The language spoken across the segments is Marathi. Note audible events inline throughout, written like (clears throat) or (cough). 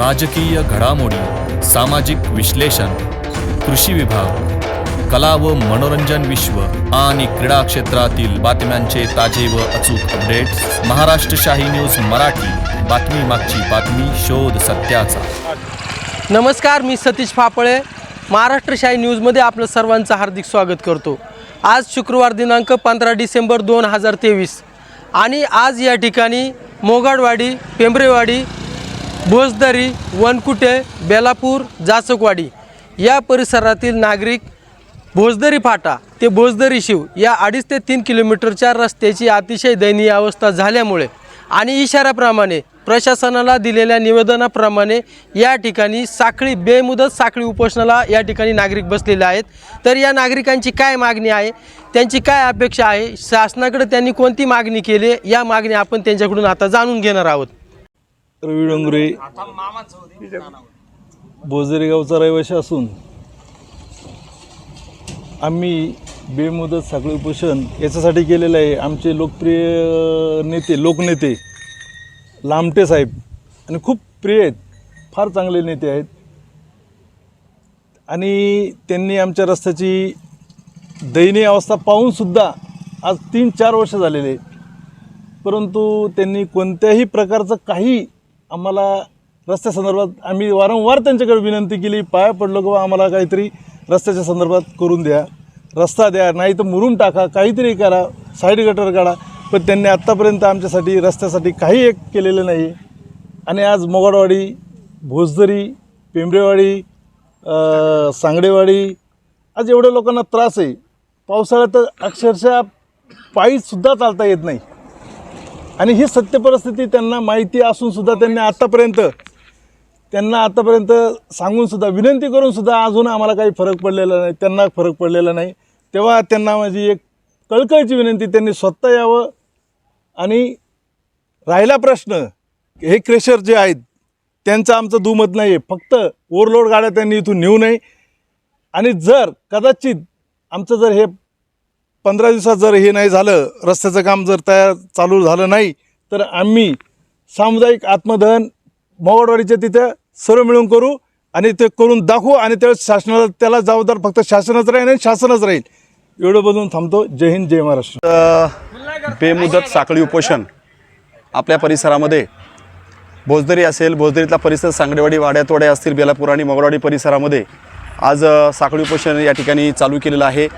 राजकीय घडामोडी सामाजिक विश्लेषण कृषी विभाग कला व मनोरंजन विश्व आणि क्रीडा क्षेत्रातील बातम्यांचे ताजे व अचूक अपडेट्स महाराष्ट्र शाही न्यूज मराठी. बातमी मागची बातमी शोध सत्याचा. नमस्कार मी सतीश फापळे. महाराष्ट्र शाही न्यूजमध्ये आपलं सर्वांचं हार्दिक स्वागत करतो. आज शुक्रवार दिनांक पंधरा डिसेंबर दोन हजार तेवीस. आणि आज या ठिकाणी मोगाडवाडी पेंबरेवाडी भोजदरी वनकुटे बेलापूर जाचकवाडी या परिसरातील नागरिक भोजदरी फाटा ते भोजदरी शिव या अडीच ते तीन किलोमीटरच्या रस्त्याची अतिशय दयनीय अवस्था झाल्यामुळे आणि इशाऱ्याप्रमाणे प्रशासनाला दिलेल्या निवेदनाप्रमाणे या ठिकाणी साखळी बेमुदत साखळी उपोषणाला या ठिकाणी नागरिक बसलेले आहेत. तर या नागरिकांची काय मागणी आहे? त्यांची काय अपेक्षा आहे? शासनाकडे त्यांनी कोणती मागणी केली? या मागणी आपण त्यांच्याकडून आता जाणून घेणार आहोत. रवी डोंगरे. बोजरे गावचा रहिवाशी असून आम्ही बेमुदत साखळी उपोषण याच्यासाठी केलेलं आहे. आमचे लोकप्रिय नेते लोकनेते लामटे साहेब आणि खूप प्रिय आहेत. फार चांगले नेते आहेत. आणि त्यांनी आमच्या रस्त्याची दयनीय अवस्था पाहूनसुद्धा आज तीन चार वर्ष झालेले परंतु त्यांनी कोणत्याही प्रकारचं काही आम्हाला रस्त्या संदर्भात आम्ही वारंवार त्यांच्याकडे विनंती केली पाया पडलो किंवा आम्हाला काहीतरी रस्त्याच्या संदर्भात करून द्या. रस्ता द्या नाही तर मुरून टाका काहीतरी करा साईड गटर काढा. पण त्यांनी आत्तापर्यंत आमच्यासाठी रस्त्यासाठी काही एक केलेलं नाही. आणि आज मोगाडवाडी भोजदरी पिंबरेवाडी सांगडेवाडी आज एवढ्या लोकांना त्रास आहे. पावसाळ्यात तर अक्षरशः पायीसुद्धा चालता येत नाही. आणि ही सत्य परिस्थिती त्यांना माहिती असूनसुद्धा त्यांनी आत्तापर्यंत त्यांना आत्तापर्यंत सांगूनसुद्धा विनंती करूनसुद्धा अजून आम्हाला काही फरक पडलेला नाही त्यांना फरक पडलेला नाही. तेव्हा त्यांना माझी एक कळकळीची विनंती त्यांनी स्वतः यावं. आणि राहिला प्रश्न हे क्रेशर जे आहेत त्यांचं आमचं दुमत नाही आहे फक्त ओव्हरलोड गाड्या त्यांनी इथून नेऊ नये. आणि जर कदाचित आमचं जर हे पंधरा दिवसात जर हे नाही झालं रस्त्याचं काम जर तयार चालू झालं नाही तर आम्ही सामुदायिक आत्मदहन मोवाडवाडीच्या तिथं सर्व मिळून करू आणि ते करून दाखवू आणि त्यावेळेस शासनाला त्याला जबाबदार फक्त शासनच राहील आणि शासनच राहील. एवढं बदलून थांबतो. जय हिंद जय महाराष्ट्र. बेमुदत साखळी उपोषण आपल्या परिसरामध्ये. भोजदरी असेल भोजदरीतला परिसर सांगडेवाडी वाड्यातवाडे असतील बेलापूर आणि मंगळवाडी परिसरामध्ये. आज साखळी उपोषण या ठिकाणी चालू केलेलं आहे.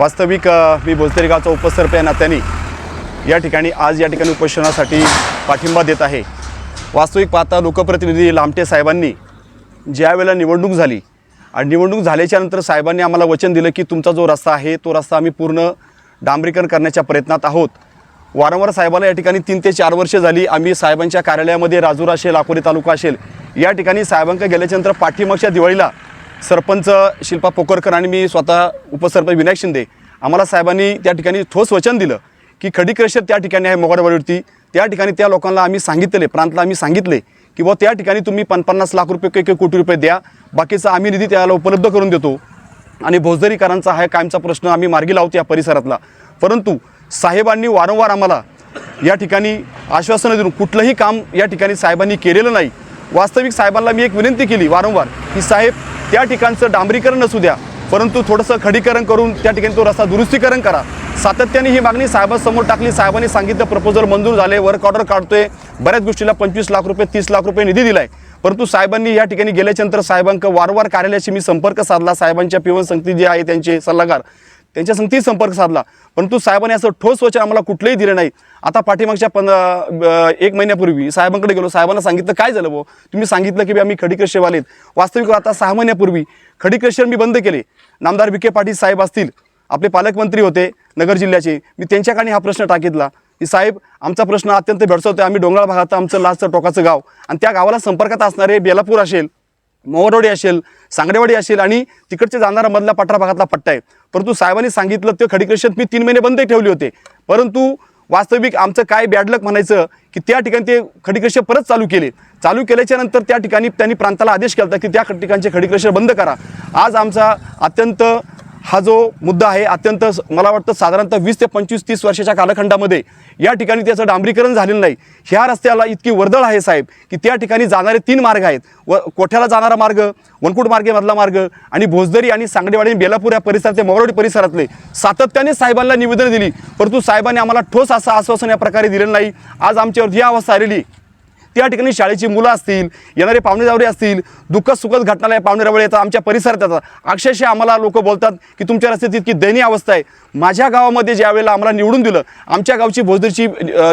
वास्तविक मी भोजदरी गावचा उपसरप या नात्याने या ठिकाणी आज या ठिकाणी उपोषणासाठी पाठिंबा देत आहे. वास्तविक पाहता लोकप्रतिनिधी लामटे साहेबांनी ज्यावेळेला निवडणूक झाली आणि निवडणूक झाल्याच्यानंतर साहेबांनी आम्हाला वचन दिलं की तुमचा जो रस्ता आहे तो रस्ता आम्ही पूर्ण डांबरीकरण करण्याच्या प्रयत्नात आहोत. वारंवार साहेबाला या ठिकाणी तीन ते चार वर्षे झाली आम्ही साहेबांच्या कार्यालयामध्ये राजूर असेल अकोले तालुका असेल या ठिकाणी साहेबांकडे गेल्याच्यानंतर पाठीमागच्या दिवाळीला सरपंच शिल्पा पोकरकर आणि मी स्वतः उपसरपंच विनायक शिंदे आम्हाला साहेबांनी त्या ठिकाणी ठोस वचन दिलं की खडी क्रशर त्या ठिकाणी आहे मोगाडवाडीवरती त्या ठिकाणी त्या लोकांना आम्ही सांगितले प्रांतला आम्ही सांगितले की बुवा त्या ठिकाणी तुम्ही पन पन्नास लाख रुपये काही काही कोटी रुपये द्या बाकीचा आम्ही निधी त्याला उपलब्ध करून देतो. आणि भोजदरीकरांचा हा कायमचा प्रश्न आम्ही मार्गी लावतो या परिसरातला. परंतु साहेबांनी वारंवार आम्हाला या ठिकाणी आश्वासनं देऊन कुठलंही काम या ठिकाणी साहेबांनी केलेलं नाही. वास्तविक साहेबांना मी एक विनंती केली वारंवार की साहेब त्या ठिकाणचं डांबरीकरण नसू द्या परंतु थोडंसं खडीकरण करून त्या ठिकाणी तो रस्ता दुरुस्तीकरण करा. सातत्याने ही मागणी साहेबांसमोर टाकली. साहेबांनी सांगितलं प्रपोजल मंजूर झाले वर्क ऑर्डर काढतोय. बऱ्याच गोष्टीला पंचवीस लाख रुपये तीस लाख रुपये निधी दिलाय. परंतु साहेबांनी या ठिकाणी गेल्याच्यानंतर साहेबांक वारंवार कार्यालयाशी मी संपर्क साधला. साहेबांच्या पिवन संगती जे आहे त्यांचे सल्लागार. त्यांच्या संगती संपर्क साधला. परंतु साहेबांनी असं ठोस वचन आम्हाला कुठलंही दिलं नाही. आता पाठीमागच्या पं एक महिन्यापूर्वी साहेबांकडे गेलो. साहेबांना सांगितलं काय झालं भाऊ? तुम्ही सांगितलं की आम्ही खडीकृष्यवाले आहेत. वास्तविक आता सहा महिन्यापूर्वी खडीकृष्यर मी बंद केले. नामदार विखे पाटील साहेब असतील आपले पालकमंत्री होते नगर जिल्ह्याचे. मी त्यांच्याकडे हा प्रश्न टाकितला की साहेब आमचा प्रश्न अत्यंत भेडसावतोय. आम्ही डोंगराळ भागात आमचं लास्टचं टोकाचं गाव. आणि त्या गावाला संपर्कात असणारे बेलापूर असेल मोहरवाडी असेल सांगडेवाडी असेल आणि तिकडचे जाणारा मधला पठरा भागातला पट्टा आहे. परंतु साहेबांनी सांगितलं ते खडीकृष्ण मी तीन महिने बंद ठेवले होते. परंतु वास्तविक आमचं काय बॅडलक म्हणायचं की त्या ठिकाणी ते खडीकृष्य परत चालू केले. चालू केल्याच्यानंतर त्या ठिकाणी त्यांनी प्रांताला आदेश केला होता की त्या ठिकाणचे खडीकृष्य बंद करा. आज आमचा अत्यंत हा जो मुद्दा आहे अत्यंत मला वाटतं साधारणतः वीस ते पंचवीस तीस वर्षाच्या कालखंडामध्ये या ठिकाणी त्याचं डांबरीकरण झालेलं नाही. ह्या रस्त्याला इतकी वर्दळ आहे साहेब की त्या ठिकाणी जाणारे तीन मार्ग आहेत. व कोठ्याला जाणारा मार्ग? वनकुट मार्गेमधला मार्ग आणि भोजदरी आणि सांगडेवाडी आणि बेलापूर या परिसरातले मोगरवाडी परिसरातले. सातत्याने साहेबांना निवेदन दिली परंतु साहेबांनी आम्हाला ठोस असं आश्वासन या प्रकारे दिलेलं नाही. आज आमच्यावर जी अवस्था आलेली त्या ठिकाणी शाळेची मुलं असतील येणारे पाहुणे जावरे असतील दुःख सुखद घटनाला या पाहुणे रावळे येतात आमच्या परिसरात येतात. अक्षरशः आम्हाला लोक बोलतात की तुमच्या रस्त्यात इतकी दयनीय अवस्था आहे. माझ्या गावामध्ये ज्या वेळेला आम्हाला निवडून दिलं आमच्या गावची भोजदरची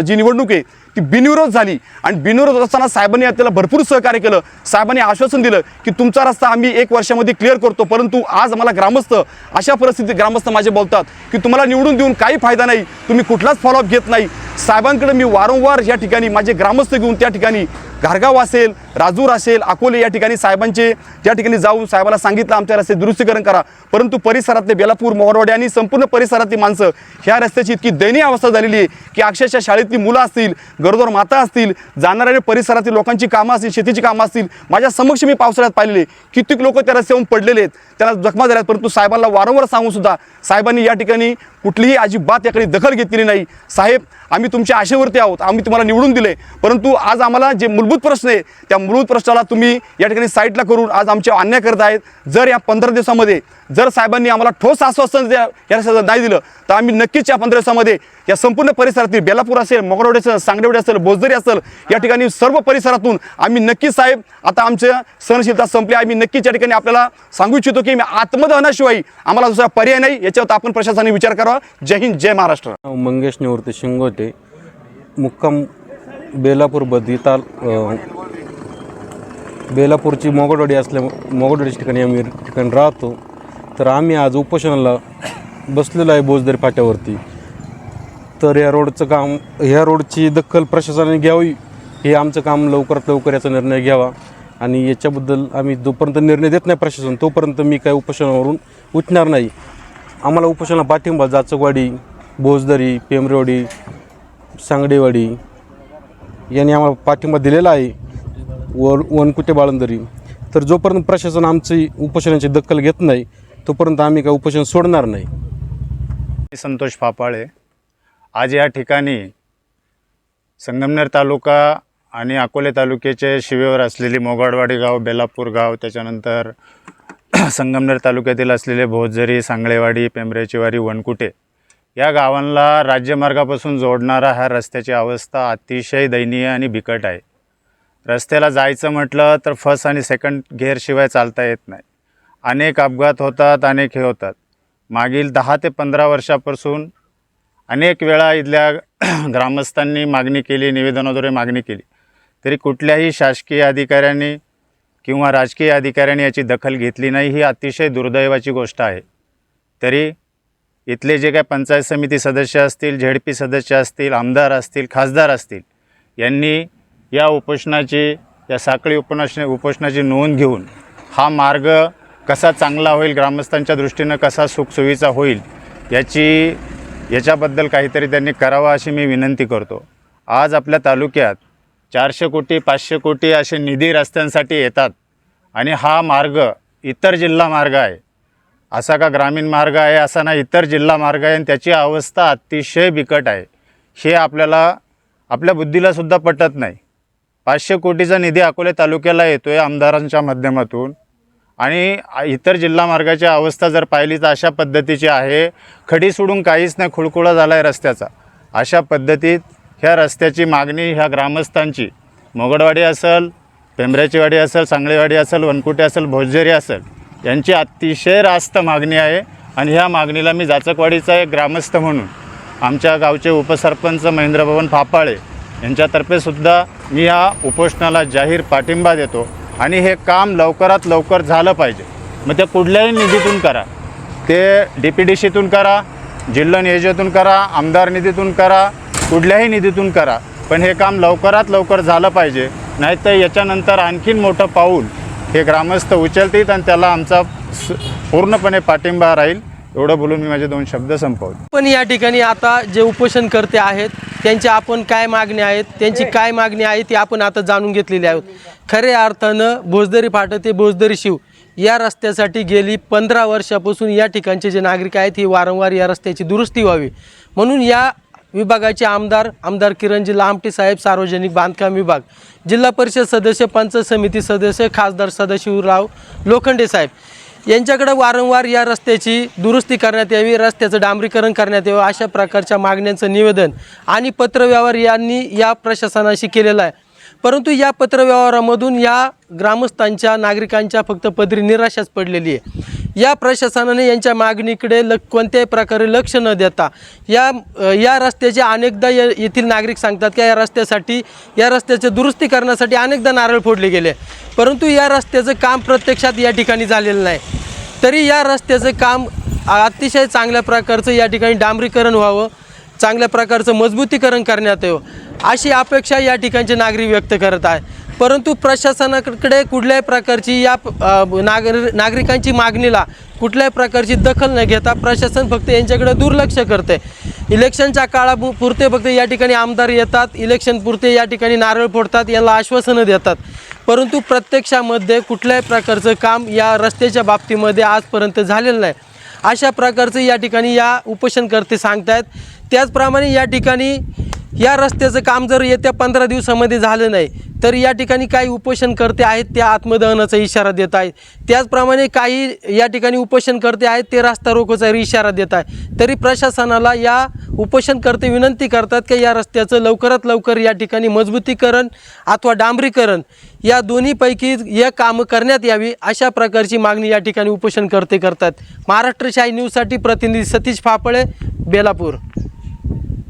जी निवडणूक आहे ती बिनविरोध झाली. आणि बिनविरोध असताना साहेबांनी त्याला भरपूर सहकार्य केलं. साहेबांनी आश्वासन दिलं की तुमचा रस्ता आम्ही एक वर्षामध्ये क्लिअर करतो. परंतु आज आम्हाला ग्रामस्थ अशा परिस्थितीत ग्रामस्थ माझे बोलतात की तुम्हाला निवडून देऊन काही फायदा नाही. तुम्ही कुठलाच फॉलोअप घेत नाही. साहेबांकडे मी वारंवार या ठिकाणी माझे ग्रामस्थ घेऊन त्या ठिकाणी घारगाव असेल राजूर असेल अकोले या ठिकाणी साहेबांचे त्या ठिकाणी जाऊन साहेबाला सांगितलं आमच्या रस्ते दुरुस्तीकरण करा. परंतु परिसरातले बेलापूर मोहरवाडे आणि संपूर्ण परिसरातली माणसं ह्या रस्त्याची इतकी दयनीय अवस्था झालेली आहे की अक्षरशः शाळेतली मुलं असतील गरोदर माता असतील जाणाऱ्या परिसरातील लोकांची कामं असतील शेतीची कामं असतील माझ्या समक्ष मी पावसाळ्यात पाहिलेले कित्येक लोक त्या रस्त्यावरून पडलेले आहेत त्याला जखमा झाल्यात परंतु साहेबांना वारंवार सांगून सुद्धा साहेबांनी या ठिकाणी कुठलीही अजिबात याकडे दखल घेतलेली नाही. साहेब आम्ही तुमच्या आशेवरती आहोत आम्ही तुम्हाला निवडून दिले परंतु आज आम्हाला जे मूलभूत प्रश्न आहे. त्या मूलभूत प्रश्नाला तुम्ही या ठिकाणी साईटला करून आज आमचे अन्याय करत आहेत. जर या पंधरा दिवसामध्ये जर साहेबांनी आम्हाला ठोस आश्वासन या नाही दिलं तर आम्ही नक्कीच या पंधरा दिवसामध्ये या संपूर्ण परिसरातील बेलापूर असेल मोगडवडे असेल सांगडेवडे असेल बोजदरी असेल या ठिकाणी सर्व परिसरातून आम्ही नक्कीच साहेब आता आमच्या सहनशीलता संपली. आम्ही नक्कीच या ठिकाणी आपल्याला सांगू इच्छितो की आत्मदहनाशिवाय आम्हाला दुसरा पर्याय नाही. याच्यावर आपण प्रशासनाने विचार करावा. जय हिंद जय महाराष्ट्र. मंगेश निवृत्ती शिंगोटे मुक्काम बेलापूर बदिताल ताल बेलापूरची मोगडवाडी असल्या मोगडवाडीच्या ठिकाणी आम्ही ठिकाणी राहतो. तर आम्ही आज उपोषणाला बसलेलो आहे बोजदरी फाट्यावरती. तर या रोडचं काम ह्या रोडची दखल प्रशासनाने घ्यावी हे आमचं काम लवकरात लवकर याचा निर्णय घ्यावा आणि याच्याबद्दल आम्ही जोपर्यंत निर्णय देत नाही प्रशासन तोपर्यंत मी काही उपोषणावरून उठणार नाही. आम्हाला उपोषणाला पाठिंबा जाचकवाडी भोजदरी पेमरेवाडी सांगडेवाडी यांनी आम्हाला पाठिंबा दिलेला आहे. वर वनकुटे बाळंदरी. तर जोपर्यंत प्रशासन आमची उपोषणाची दखल घेत नाही तोपर्यंत आम्ही काय उपोषण सोडणार नाही. संतोष फापाळे आज या ठिकाणी संगमनेर तालुका आणि अकोले तालुक्याचे शिवेवर असलेली मोगाडवाडी गाव बेलापूर गाव त्याच्यानंतर (clears throat) संगमनेर तालुक्यातील असलेले भोजरी सांगळेवाडी पेंबरेचीवाडी वनकुटे या गावांना राज्यमार्गापासून जोडणारा ह्या रस्त्याची अवस्था अतिशय दयनीय आणि बिकट आहे. रस्त्याला जायचं म्हटलं तर फर्स्ट आणि सेकंड गिअरशिवाय चालता येत नाही. अनेक अपघात होतात अनेक हे होतात. मागील दहा ते पंधरा वर्षापासून अनेक वेळा इथल्या (clears throat) ग्रामस्थांनी मागणी केली निवेदनाद्वारे मागणी केली. तरी कुठल्याही शासकीय अधिकाऱ्यांनी किंवा राजकीय अधिकाऱ्यांनी याची दखल घेतली नाही ही अतिशय दुर्दैवाची गोष्ट आहे. तरी इथले जे काय पंचायत समिती सदस्य असतील झेड पी सदस्य असतील आमदार असतील खासदार असतील यांनी या उपोषणाची या साखळी उपोषण उपोषणाची नोंद घेऊन हा मार्ग कसा चांगला होईल ग्रामस्थांच्या दृष्टीनं कसा सुखसुविधा होईल याची याच्याबद्दल काहीतरी त्यांनी करावा अशी मी विनंती करतो. आज आपल्या तालुक्यात चारशे कोटी पाचशे कोटी असे निधी रस्त्यांसाठी येतात आणि हा मार्ग इतर जिल्हा मार्ग आहे. असा का ग्रामीण मार्ग आहे असा ना इतर जिल्हा मार्ग आहे आणि त्याची अवस्था अतिशय बिकट आहे. हे आपल्याला आपल्या बुद्धीलासुद्धा पटत नाही. पाचशे कोटीचा निधी अकोले तालुक्याला येतो आहे आमदारांच्या माध्यमातून. आणि इतर जिल्हा मार्गाची अवस्था जर पाहिली तर अशा पद्धतीची आहे. खडी सोडून काहीच नाही खुळखुळा झाला आहे रस्त्याचा. अशा पद्धतीत ह्या रस्त्याची मागणी ह्या ग्रामस्थांची. मोगडवाडी असेल पेंबऱ्याचीवाडी असेल सांगळेवाडी असेल वनकुटे असेल भोजरी असेल. यांची अतिशय रास्त मागणी आहे आणि ह्या मागणीला मी जाचकवाडीचा एक ग्रामस्थ म्हणून आमच्या गावचे उपसरपंच महेंद्रभवन फापाळे यांच्यातर्फेसुद्धा मी या उपोषणाला जाहीर पाठिंबा देतो आणि हे काम लवकरात लवकर झालं पाहिजे. मग ते कुठल्याही निधीतून करा. ते डी पी डी सीतून करा जिल्हा नियोजनातून करा आमदार निधीतून करा कुठल्याही निधीतून करा. पण हे काम लवकरात लवकर झालं पाहिजे. नाहीतर याच्यानंतर आणखीन मोठं पाऊल हे ग्रामस्थ उचलतील आणि त्याला आमचा स- पूर्णपणे पाठिंबा राहील. एवढं बोलून मी माझे दोन शब्द संपवतो. पण या ठिकाणी आता जे उपोषणकर्ते आहेत त्यांची आपण काय मागणी आहेत त्यांची काय मागणी आहे ती आपण आता जाणून घेतलेली आहोत. खऱ्या अर्थानं भोजदरी फाटं ते भोजदरी शिव या रस्त्यासाठी गेली पंधरा वर्षापासून या ठिकाणचे जे नागरिक आहेत हे वारंवार या रस्त्याची दुरुस्ती व्हावी. म्हणून या विभागाचे आमदार आमदार किरणजी लामटे साहेब सार्वजनिक बांधकाम विभाग जिल्हा परिषद सदस्य पंचायत समिती सदस्य खासदार सदाशिवराव लोखंडे साहेब. यांच्याकडे वारंवार या रस्त्याची दुरुस्ती करण्यात यावी रस्त्याचं डांबरीकरण करण्यात यावं अशा प्रकारच्या मागण्यांचं निवेदन आणि पत्रव्यवहार यांनी या प्रशासनाशी केलेलं आहे. परंतु या पत्रव्यवहारामधून या ग्रामस्थांच्या नागरिकांच्या फक्त पदरी निराशाच पडलेली आहे. या प्रशासनाने यांच्या मागणीकडे ल कोणत्याही प्रकारे लक्ष न देता या या रस्त्याचे अनेकदा या येथील नागरिक सांगतात की या रस्त्यासाठी या रस्त्याचे दुरुस्ती करण्यासाठी अनेकदा नारळ फोडले गेले. परंतु या रस्त्याचं काम प्रत्यक्षात या ठिकाणी झालेलं नाही. तरी या रस्त्याचं काम अतिशय चांगल्या प्रकारचं या ठिकाणी डांबरीकरण व्हावं चांगल्या प्रकारचं मजबूतीकरण करण्यात यावं अशी अपेक्षा या ठिकाणचे नागरिक व्यक्त करत आहे परंतु प्रशासनाकडे कुठल्याही प्रकारची या नागर नागरिकांची मागणीला कुठल्याही प्रकारची दखल न घेता प्रशासन फक्त यांच्याकडे दुर्लक्ष करते. इलेक्शनच्या काळापुरते फक्त या ठिकाणी आमदार येतात इलेक्शन पुरते या ठिकाणी नारळ फोडतात यांना आश्वासनं देतात. परंतु प्रत्यक्षामध्ये कुठल्याही प्रकारचं काम या रस्त्याच्या बाबतीमध्ये आजपर्यंत झालेलं नाही. अशा प्रकारचं या ठिकाणी या उपोषणकर्ते सांगतायत. त्याचप्रमाणे या ठिकाणी या रस्त्याचं काम जर येत्या पंधरा दिवसामध्ये झालं नाही तर या ठिकाणी काही उपोषणकर्ते आहेत त्या आत्मदहनाचा इशारा देत आहेत. त्याचप्रमाणे काही या ठिकाणी उपोषणकर्ते आहेत ते रस्ता रोकोचा इशारा देत आहे तरी प्रशासनाला या उपोषणकर्ते विनंती करतात की या रस्त्याचं लवकरात लवकर या ठिकाणी मजबूतीकरण अथवा डांबरीकरण या दोन्हीपैकी या कामं करण्यात यावी अशा प्रकारची मागणी या ठिकाणी उपोषणकर्ते करतात. महाराष्ट्र शाही न्यूजसाठी प्रतिनिधी सतीश फापळे बेलापूर.